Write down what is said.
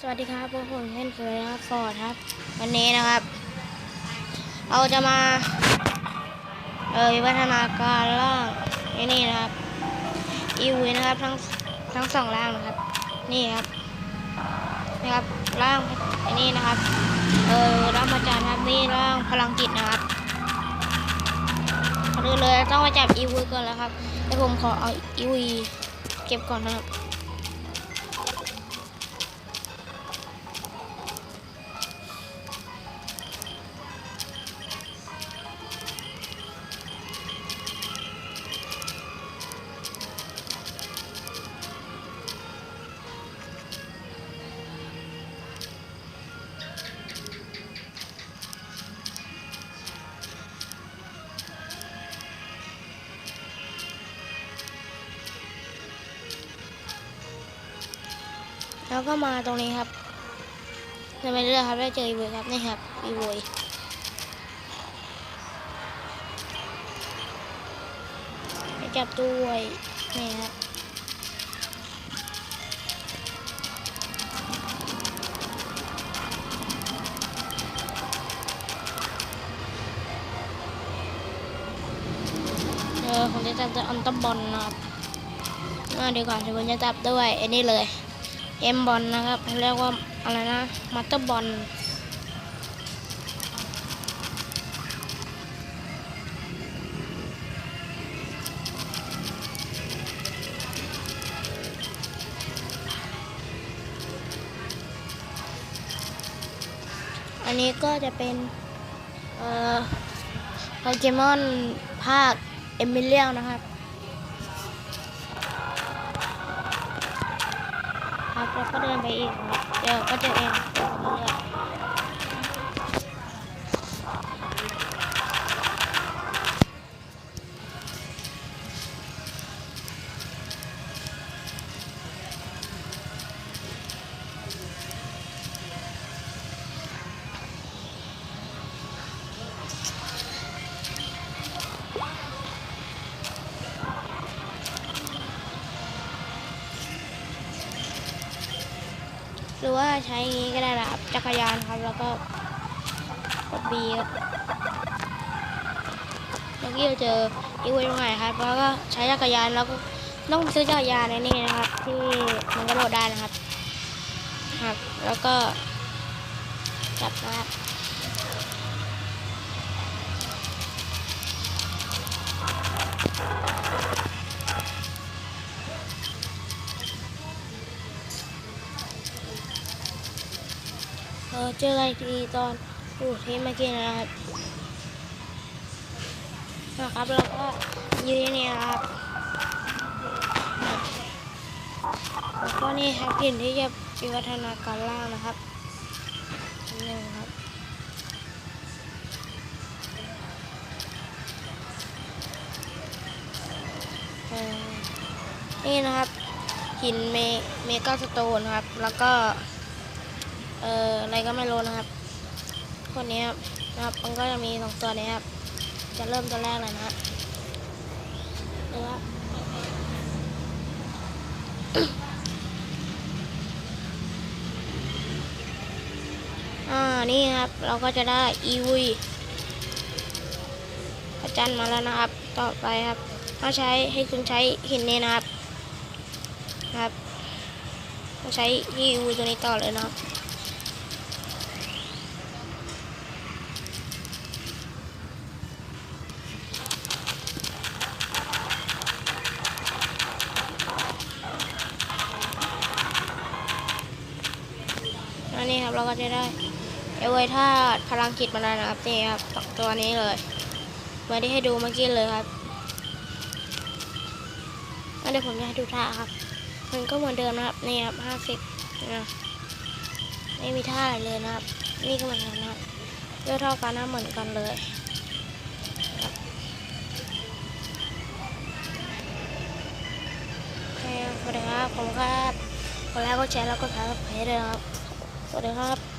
สวัสดีครับพวกผมเช่นเคยนะครับฟอร์ดครับ วันนี้นะครับ เราจะมา เออวิวัฒนาการร่างไอ้นี่นะครับอีวีนะครับทั้งทั้งสองร่างนะครับ นี่ครับนะครับร่างไอ้นี่นะครับ เออร่างมาจารย์ครับนี่ร่างพลังจิตนะครับก่อนอื่นเลยต้องมาจับอีวีก่อนแล้วครับแต่ผมขอเอาอีวีเก็บก่อนนะครับ แล้วก็มาตรงนี้ครับจะไปเรื่อยครับได้เจออีโวยครับนี่ครับอีโวยไปจับด้วยนี่ครับเออผมจะจับตัวอันตบอลนะครับมาดีกว่าเดี๋ยวผมจะจับด้วยไอ้นี่เลย เอ็มบอลนะครับเรียกว่าอะไรนะมัตเตอร์บอลอันนี้ก็จะเป็นเอ่อโปเกมอนภาคเอมิเลียลนะครับ ครับแล้วก็เดินไปอีกครับเดี๋ยวก็เจอเอง รือว่าใช่งี้ก็ได้นะครับ จักรยานครับ แล้วก็กดบีครับเมื่อกี้เราเจออีเวนต์ตรงไหนครับ แล้วก็ใช้จักรยานแล้วก็ต้องซื้อจักรยานในนี่นะครับ ที่มันกระโดดได้นะครับ ครับ แล้วก็จับนะครับ เจออะไรทีตอนอยู่ที่เมื่อกี้นะครับนะครับแล้วก็ยืนนี่ครับแล้วก็นี่ครับกลิ่นที่จะวิวัฒนาการล่างนะครับนี่นะครับนี่นะครับหินเมเมกาสโตนครับ แล้วก็ อ่ออะไรก็ไม่รู้นะครับคนนี้ครับนะครับมันก็จะมีสองตัวนี้ครับ จะเริ่มตัวแรกเลยนะฮะดูครับอ่านี่ครับ เราก็จะได้อีวีประจันมาแล้วนะครับ ต่อไปครับต้องใช้ให้คุณใช้หินนี้นะครับครับใช้อีวีตัวนี้ต่อเลยนะครับ นนี้ครับเราก็จะได้เอเวท่าตุพลังจิตมาแล้วนะครับนี่ครับสองตัวนี้เลยมาที่ให้ดูเมื่อกี้เลยครับเดี๋ยวผมจะให้ดูท่าครับ มันก็เหมือนเดิมนะครับนี่ครับห้าสิบนะไม่มีท่าอะไรเลยนะครับ นี่ก็เหมือนกันนะครับเลือดเท่ากันนะเหมือนกันเลยครับโอเคสวัสดีครับผมครับกดไลค์กดแชร์แล้วก็กดซับสไครต์ด้วยครับ สวัสดีครับ